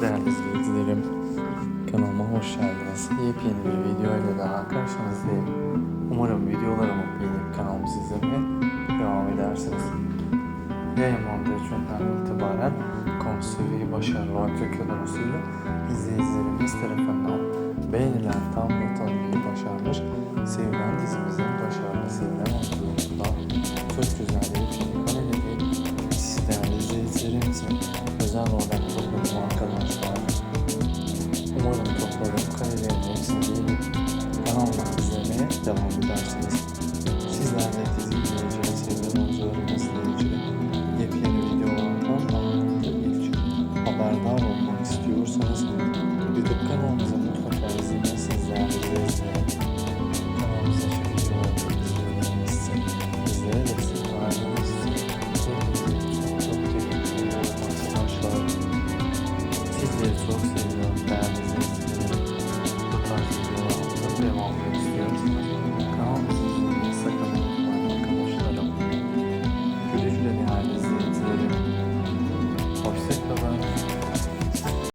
Değerli izleyicilerim, kanalıma hoş geldiniz. Yepyeni bir video ile daha karşınızdayım. Umarım videolarımı beğenip kanalımı izlemeye devam edersiniz. Yayın montajından itibaren konseri başarılı olacak konusuyla izleyicilerimiz tarafından beğenilen tam not almayı başarmış. Sevilen dizimizin sevilen oyunculuğunda çok güzel bir film kanalidir. Siz değerli izleyicilerimizin özel olarak devam edersiniz. Sizler de dizi izleyicileri, sevilen oyuncularımız izleyici yepyeni videolardan anında ilk haberdar olmak istiyorsanız YouTube kanalımızı mutlaka. Kanalımıza bizlere destek verdiğiniz için hepinize çok çok teşekkür ederim arkadaşlar. Sizleri çok seviyorum değerli Bye.